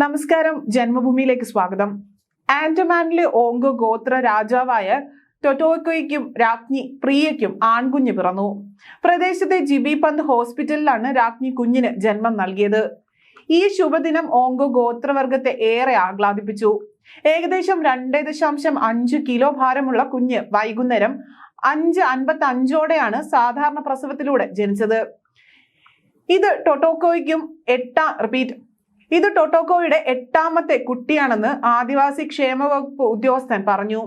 നമസ്കാരം. ജന്മഭൂമിയിലേക്ക് സ്വാഗതം. ആൻഡമാനിലെ ഓങ്കോ ഗോത്ര രാജാവായ ടൊട്ടോക്കോയ്ക്കും രാജ്ഞി പ്രിയയ്ക്കും ആൺകുഞ്ഞ് പിറന്നു. പ്രദേശത്തെ ജിബി പന്ത് ഹോസ്പിറ്റലിലാണ് രാജ്ഞി കുഞ്ഞിന് ജന്മം നൽകിയത്. ഈ ശുഭദിനം ഓങ്കോ ഗോത്രവർഗത്തെ ഏറെ ആഹ്ലാദിപ്പിച്ചു. ഏകദേശം രണ്ട് ദശാംശം അഞ്ച് കിലോ ഭാരമുള്ള കുഞ്ഞ് വൈകുന്നേരം അഞ്ച് അൻപത്തി അഞ്ചോടെയാണ് സാധാരണ പ്രസവത്തിലൂടെ ജനിച്ചത്. ഇത് ടൊട്ടോക്കോയ്ക്കും എട്ടാം റിപ്പീറ്റ് ഇത് ടൊട്ടോക്കോയുടെ എട്ടാമത്തെ കുട്ടിയാണെന്ന് ആദിവാസി ക്ഷേമ വകുപ്പ് ഉദ്യോഗസ്ഥൻ പറഞ്ഞു.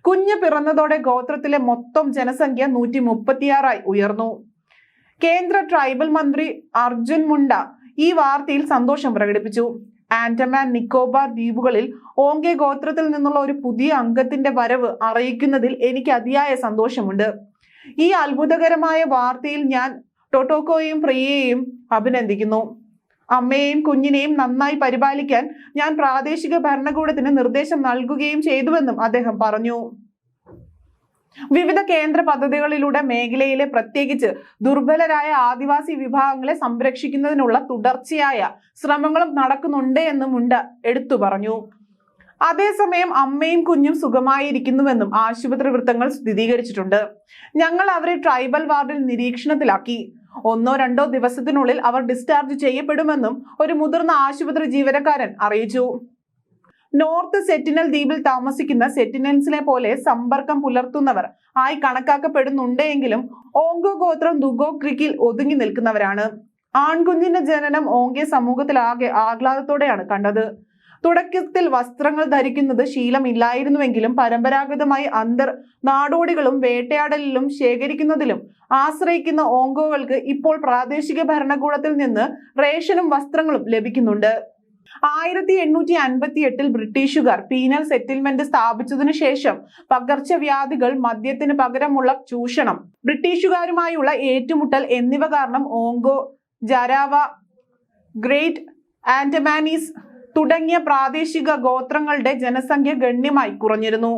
കുഞ്ഞ് പിറന്നതോടെ ഗോത്രത്തിലെ മൊത്തം ജനസംഖ്യ നൂറ്റി മുപ്പത്തിയാറായി ഉയർന്നു. കേന്ദ്ര ട്രൈബൽ മന്ത്രി അർജുൻ മുണ്ട ഈ വാർത്തയിൽ സന്തോഷം പ്രകടിപ്പിച്ചു. ആൻഡമാൻ നിക്കോബാർ ദ്വീപുകളിൽ ഓങ്കെ ഗോത്രത്തിൽ നിന്നുള്ള ഒരു പുതിയ അംഗത്തിന്റെ വരവ് അറിയിക്കുന്നതിൽ എനിക്ക് അതിയായ സന്തോഷമുണ്ട്. ഈ അത്ഭുതകരമായ വാർത്തയിൽ ഞാൻ ടൊട്ടോക്കോയും പ്രിയയെയും അഭിനന്ദിക്കുന്നു. അമ്മയെയും കുഞ്ഞിനെയും നന്നായി പരിപാലിക്കാൻ ഞാൻ പ്രാദേശിക ഭരണകൂടത്തിന് നിർദ്ദേശം നൽകുകയും ചെയ്തുവെന്നും അദ്ദേഹം പറഞ്ഞു. വിവിധ കേന്ദ്ര പദ്ധതികളിലൂടെ മേഖലയിലെ പ്രത്യേകിച്ച് ദുർബലരായ ആദിവാസി വിഭാഗങ്ങളെ സംരക്ഷിക്കുന്നതിനുള്ള തുടർച്ചയായ ശ്രമങ്ങളും നടക്കുന്നുണ്ട് എന്നും മുണ്ട എടുത്തു പറഞ്ഞു. അതേസമയം അമ്മയും കുഞ്ഞും സുഖമായിരിക്കുന്നുവെന്നും ആശുപത്രി വൃത്തങ്ങൾ സ്ഥിരീകരിച്ചിട്ടുണ്ട്. ഞങ്ങൾ അവരെ ട്രൈബൽ വാർഡിൽ നിരീക്ഷണത്തിലാക്കി. ഒന്നോ രണ്ടോ ദിവസത്തിനുള്ളിൽ അവർ ഡിസ്ചാർജ് ചെയ്യപ്പെടുമെന്നും ഒരു മുതിർന്ന ആശുപത്രി ജീവനക്കാരൻ അറിയിച്ചു. നോർത്ത് സെറ്റിനൽ ദ്വീപിൽ താമസിക്കുന്ന സെറ്റിനൽസിനെ പോലെ സമ്പർക്കം പുലർത്തുന്നവർ ആയി കണക്കാക്കപ്പെടുന്നുണ്ടെങ്കിലും ഓങ്കോ ഗോത്രം ദുഗോ ക്രിക്കിൽ ഒതുങ്ങി നിൽക്കുന്നവരാണ്. ആൺകുഞ്ഞിന്റെ ജനനം ഓങ്കെ സമൂഹത്തിലാകെ ആഹ്ലാദത്തോടെയാണ് കണ്ടത്. തുടക്കത്തിൽ വസ്ത്രങ്ങൾ ധരിക്കുന്നത് ശീലമില്ലായിരുന്നുവെങ്കിലും പരമ്പരാഗതമായി അന്തർ നാടോടികളും വേട്ടയാടലിലും ശേഖരിക്കുന്നതിലും ആശ്രയിക്കുന്ന ഓങ്കോകൾക്ക് ഇപ്പോൾ പ്രാദേശിക ഭരണകൂടത്തിൽ നിന്ന് റേഷനും വസ്ത്രങ്ങളും ലഭിക്കുന്നുണ്ട്. ആയിരത്തി എണ്ണൂറ്റി അൻപത്തി എട്ടിൽ ബ്രിട്ടീഷുകാർ പീനൽ സെറ്റിൽമെന്റ് സ്ഥാപിച്ചതിനു ശേഷം പകർച്ചവ്യാധികൾ മദ്യത്തിന് പകരമുള്ള ചൂഷണം ബ്രിട്ടീഷുകാരുമായുള്ള ഏറ്റുമുട്ടൽ എന്നിവ കാരണം ഓങ്കോ ജരാവ ഗ്രേറ്റ് ആൻഡമാനീസ് തുടങ്ങിയ പ്രാദേശിക ഗോത്രങ്ങളുടെ ജനസംഖ്യ ഗണ്യമായി കുറഞ്ഞിരുന്നു.